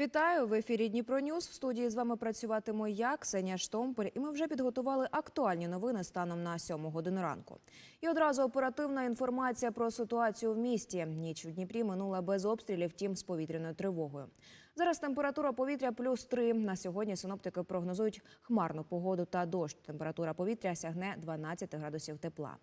Вітаю в ефірі Дніпро Ньюс. В студії з вами працюватиму я, Ксенія Штомпель, і ми вже підготували актуальні новини станом на 7 годину ранку. І одразу оперативна інформація про ситуацію в місті. Ніч у Дніпрі минула без обстрілів, втім з повітряною тривогою. Зараз температура повітря плюс 3. На сьогодні синоптики прогнозують хмарну погоду та дощ. Температура повітря сягне 12 градусів тепла.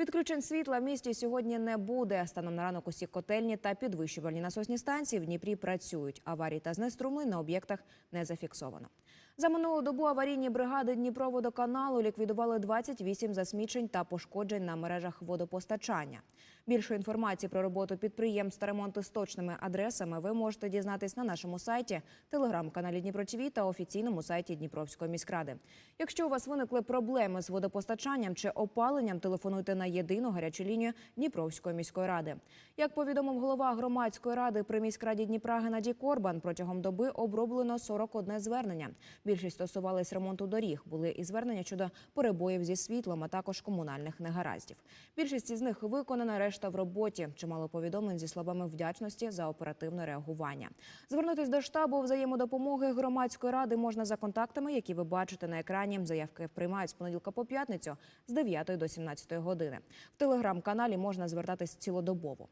Відключень світла в місті сьогодні не буде. Станом на ранок усі котельні та підвищувальні насосні станції в Дніпрі працюють. Аварій та знеструмлень на об'єктах не зафіксовано. За минулу добу аварійні бригади Дніпроводоканалу ліквідували 28 засмічень та пошкоджень на мережах водопостачання. Більше інформації про роботу підприємств та ремонти з точними адресами ви можете дізнатись на нашому сайті, телеграм-каналі Дніпро та офіційному сайті Дніпровської міськради. Якщо у вас виникли проблеми з водопостачанням чи опаленням, телефонуйте на єдину гарячу лінію Дніпровської міської ради. Як повідомив голова громадської ради при міськраді Дніпра Геннадій Корбан, протягом доби оброблено 41 звернення. Більшість стосувались ремонту доріг. Були і звернення щодо перебоїв зі світлом, а також комунальних негараздів. Більшість із них виконана, решта в роботі. Чимало повідомлень зі словами вдячності за оперативне реагування. Звернутись до штабу взаємодопомоги громадської ради можна за контактами, які ви бачите на екрані. Заявки приймають з понеділка по п'ятницю з 9 до 17 години. В телеграм-каналі можна звертатись цілодобово.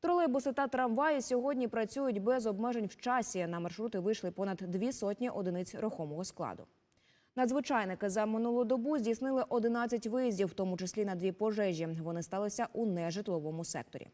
Тролейбуси та трамваї сьогодні працюють без обмежень в часі. На маршрути вийшли понад дві сотні одиниць рухомого складу. Надзвичайники за минулу добу здійснили 11 виїздів, в тому числі на дві пожежі. Вони сталися у нежитловому секторі.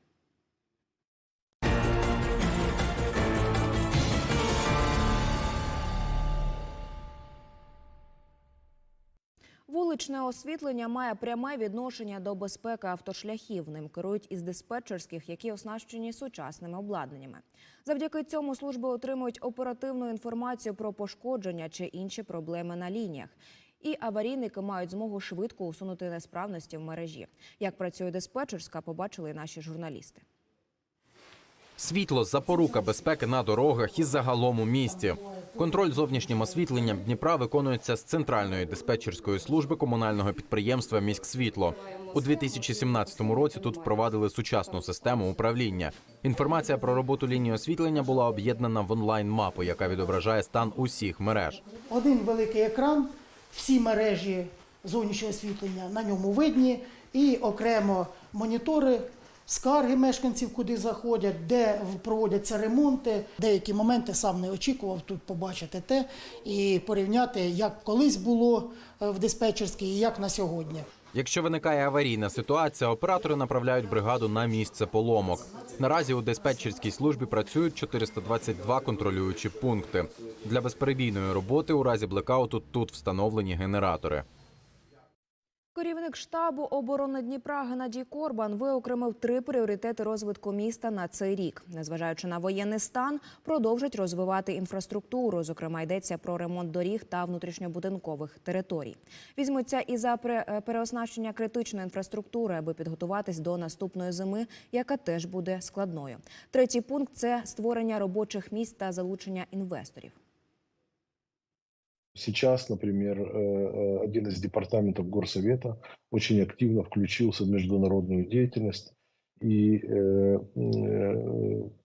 Вуличне освітлення має пряме відношення до безпеки автошляхів. Ним керують із диспетчерських, які оснащені сучасними обладнаннями. Завдяки цьому служби отримують оперативну інформацію про пошкодження чи інші проблеми на лініях. І аварійники мають змогу швидко усунути несправності в мережі. Як працює диспетчерська, побачили наші журналісти. Світло запорука безпеки на дорогах і загалом у місті. Контроль зовнішнім освітленням Дніпра виконується з центральної диспетчерської служби комунального підприємства Міськсвітло. У 2017 році тут впровадили сучасну систему управління. Інформація про роботу лінії освітлення була об'єднана в онлайн-мапу, яка відображає стан усіх мереж. Один великий екран, всі мережі зовнішнього освітлення на ньому видні, і окремо монітори, скарги мешканців, куди заходять, де проводяться ремонти. Деякі моменти сам не очікував тут побачити те і порівняти, як колись було е, в диспетчерській і як на сьогодні. Якщо виникає аварійна ситуація, оператори направляють бригаду на місце поломок. Наразі у диспетчерській службі працюють 422 контролюючі пункти. Для безперебійної роботи у разі блекауту тут встановлені генератори. Керівник штабу оборони Дніпра Геннадій Корбан виокремив три пріоритети розвитку міста на цей рік. Незважаючи на воєнний стан, продовжить розвивати інфраструктуру. Зокрема, йдеться про ремонт доріг та внутрішньобудинкових територій. Візьмуться і за е, переоснащення критичної інфраструктури, аби підготуватись до наступної зими, яка теж буде складною. Третій пункт це створення робочих місць та залучення інвесторів. Сейчас, например, э, э, один из департаментов Горсовета очень активно включился в международную деятельность и э,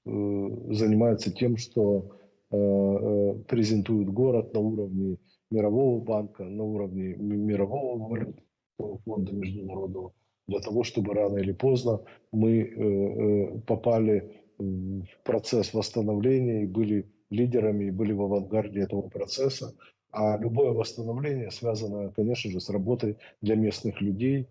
занимается тем, что презентует город на уровне мирового банка, на уровне ми- мирового фонда международного, для того, чтобы рано или поздно мы попали в процесс восстановления и были лидерами, и были в авангарде этого процесса. А любое восстановление связано, конечно же, с работой для местных людей.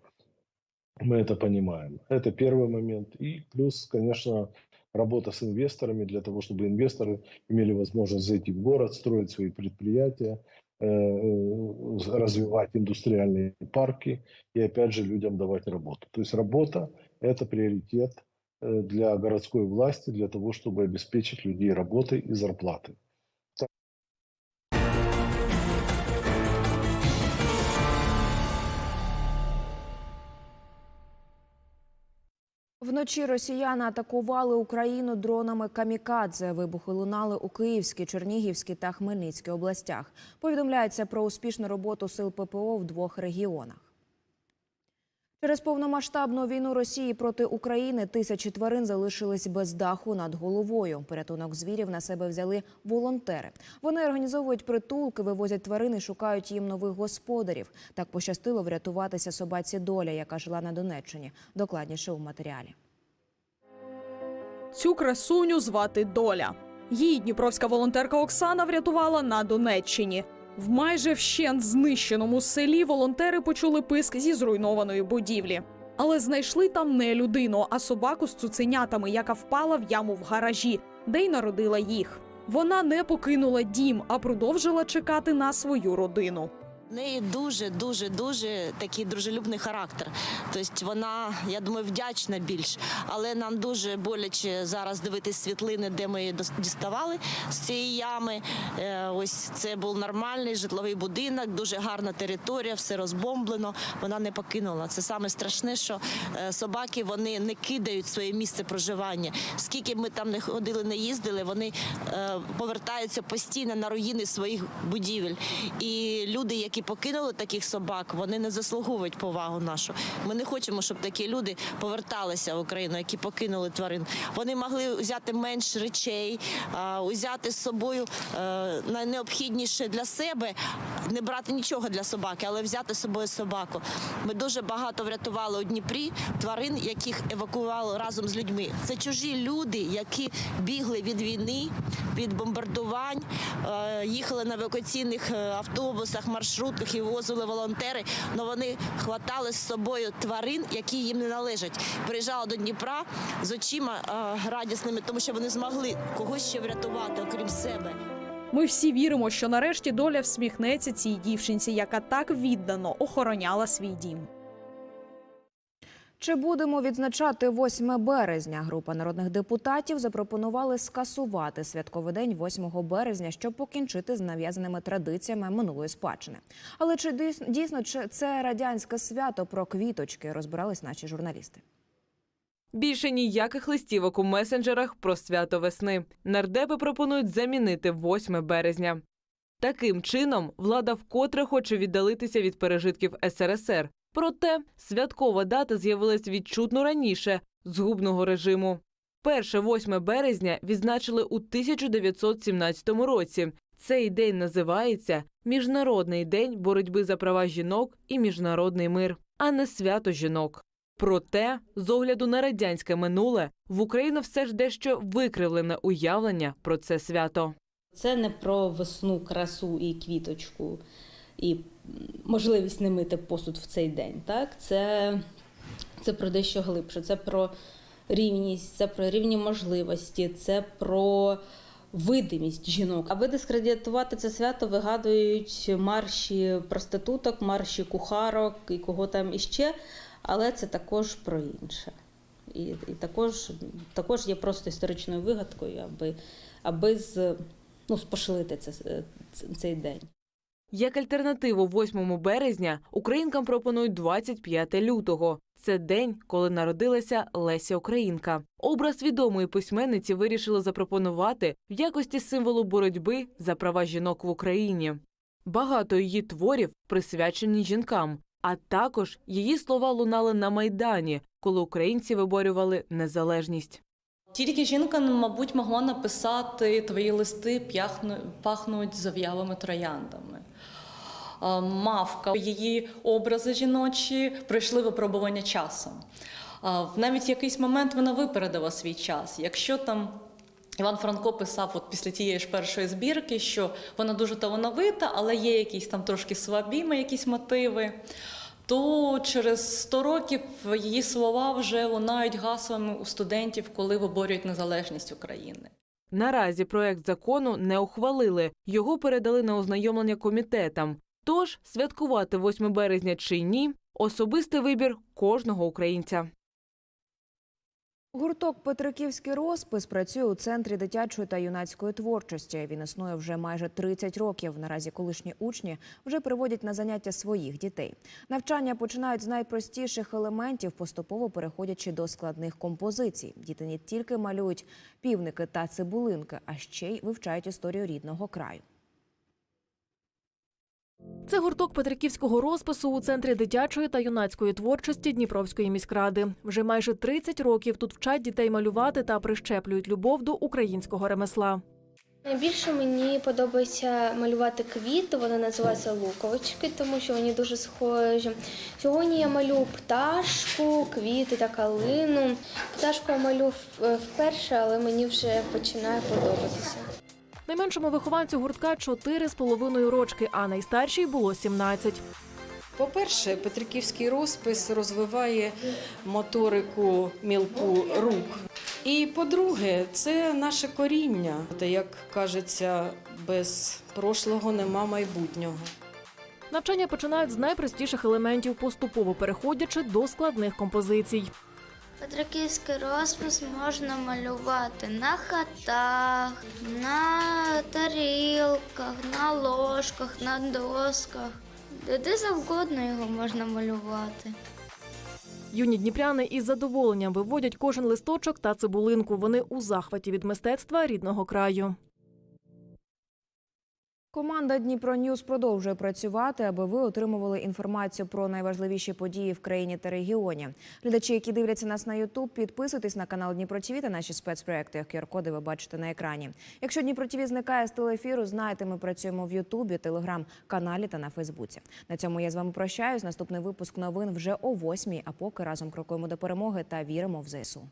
Мы это понимаем. Это первый момент. И плюс, конечно, работа с инвесторами для того, чтобы инвесторы имели возможность зайти в город, строить свои предприятия, э, э, развивать индустриальные парки и, опять же, людям давать работу. То есть работа – это приоритет э, для городской власти, для того, чтобы обеспечить людей работой и зарплатой. Вночі росіяни атакували Україну дронами камікадзе. Вибухи лунали у Київській, Чернігівській та Хмельницькій областях. Повідомляється про успішну роботу сил ППО в двох регіонах. Через повномасштабну війну Росії проти України тисячі тварин залишились без даху над головою. Порятунок звірів на себе взяли волонтери. Вони організовують притулки, вивозять тварин і шукають їм нових господарів. Так пощастило врятуватися собаці доля, яка жила на Донеччині. Докладніше у матеріалі. Цю красуню звати Доля. Її дніпровська волонтерка Оксана врятувала на Донеччині. В майже вщент знищеному селі волонтери почули писк зі зруйнованої будівлі. Але знайшли там не людину, а собаку з цуценятами, яка впала в яму в гаражі, де й народила їх. Вона не покинула дім, а продовжила чекати на свою родину. В неї дуже, дуже, дуже такий дружелюбний характер. Тобто вона, я думаю, вдячна більш. Але нам дуже боляче зараз дивитись світлини, де ми її діставали з цієї ями. Е, Ось це був нормальний житловий будинок, дуже гарна територія, все розбомблено. Вона не покинула. Це саме страшне, що е, собаки вони не кидають своє місце проживання. Скільки ми там не ходили, не їздили, вони е, повертаються постійно на руїни своїх будівель. І люди, які покинули таких собак, вони не заслуговують повагу нашу. Ми не хочемо, щоб такі люди поверталися в Україну, які покинули тварин. Вони могли взяти менш речей, взяти з собою е, найнеобхідніше для себе, не брати нічого для собаки, але взяти з собою собаку. Ми дуже багато врятували у Дніпрі тварин, яких евакуювали разом з людьми. Це чужі люди, які бігли від війни, від бомбардувань, е, їхали на евакуаційних е, автобусах, маршрутках і возили волонтери. але вони хватали з собою тварин, які їм не належать. Приїжджали до Дніпра з очима е, радісними, тому що вони змогли когось ще врятувати, окрім себе. Ми всі віримо, що нарешті доля всміхнеться цій дівчинці, яка так віддано охороняла свій дім. Чи будемо відзначати 8 березня? Група народних депутатів запропонували скасувати святковий день 8 березня, щоб покінчити з нав'язаними традиціями минулої спадщини. Але чи дійс- дійсно чи це радянське свято про квіточки? Розбирались наші журналісти. Більше ніяких листівок у месенджерах про свято весни. Нардепи пропонують замінити 8 березня. Таким чином, влада вкотре хоче віддалитися від пережитків СРСР. Проте святкова дата з'явилась відчутно раніше згубного режиму. Перше 8 березня відзначили у 1917 році. Цей день називається Міжнародний день боротьби за права жінок і міжнародний мир, а не свято жінок. Проте, з огляду на радянське минуле, в Україну все ж дещо викривлене уявлення про це свято. Це не про весну, красу і квіточку, і можливість не мити посуд в цей день. Так? Це, це про дещо глибше, це про рівність, це про рівні можливості, це про видимість жінок. Аби дискредитувати це свято, вигадують марші проституток, марші кухарок і кого там іще, але це також про інше. І, і також, також є просто історичною вигадкою, аби, аби з, ну, спошилити це, це- цей день. Як альтернативу 8 березня українкам пропонують 25 лютого. Це день, коли народилася Леся Українка. Образ відомої письменниці вирішили запропонувати в якості символу боротьби за права жінок в Україні. Багато її творів присвячені жінкам, а також її слова лунали на майдані, коли українці виборювали незалежність. Тільки жінка, мабуть, могла написати твої листи пахнуть зав'ялими трояндами. Мавка, її образи жіночі пройшли випробування часом. В навіть якийсь момент вона випередила свій час. Якщо там Іван Франко писав от після тієї ж першої збірки, що вона дуже талановита, але є якісь там трошки слабіми, якісь мотиви. То через 100 років її слова вже лунають гаслами у студентів, коли виборюють незалежність України. Наразі проект закону не ухвалили, його передали на ознайомлення комітетам. Тож святкувати 8 березня чи ні особистий вибір кожного українця. Гурток Петриківський розпис працює у центрі дитячої та юнацької творчості. Він існує вже майже 30 років. Наразі колишні учні вже приводять на заняття своїх дітей. Навчання починають з найпростіших елементів, поступово переходячи до складних композицій. Діти не тільки малюють півники та цибулинки, а ще й вивчають історію рідного краю. Це гурток петриківського розпису у центрі дитячої та юнацької творчості Дніпровської міськради. Вже майже 30 років тут вчать дітей малювати та прищеплюють любов до українського ремесла. Найбільше мені подобається малювати квіти, вони називаються луковички, тому що вони дуже схожі. Сьогодні я малюю пташку, квіти та калину. Пташку я малю вперше, але мені вже починає подобатися. Найменшому вихованцю гуртка 4,5 рочки, а найстаршій було 17. По-перше, Петриківський розпис розвиває моторику мілку рук. І по-друге, це наше коріння. Та як кажеться, без прошлого нема майбутнього. Навчання починають з найпростіших елементів, поступово переходячи до складних композицій. Петриківський розпис можна малювати на хатах, на тарілках, на ложках, на досках. Де, де завгодно його можна малювати. Юні дніпряни із задоволенням виводять кожен листочок та цибулинку. Вони у захваті від мистецтва рідного краю. Команда Дніпро Ньюз продовжує працювати, аби ви отримували інформацію про найважливіші події в країні та регіоні. Глядачі, які дивляться нас на Ютуб, підписуйтесь на канал Дніпро ТВ та наші спецпроекти. QR-коди ви бачите на екрані. Якщо Дніпро ТВ зникає з телеефіру, знайте, ми працюємо в Ютубі, телеграм-каналі та на Фейсбуці. На цьому я з вами прощаюсь. Наступний випуск новин вже о 8 А поки разом крокуємо до перемоги та віримо в ЗСУ.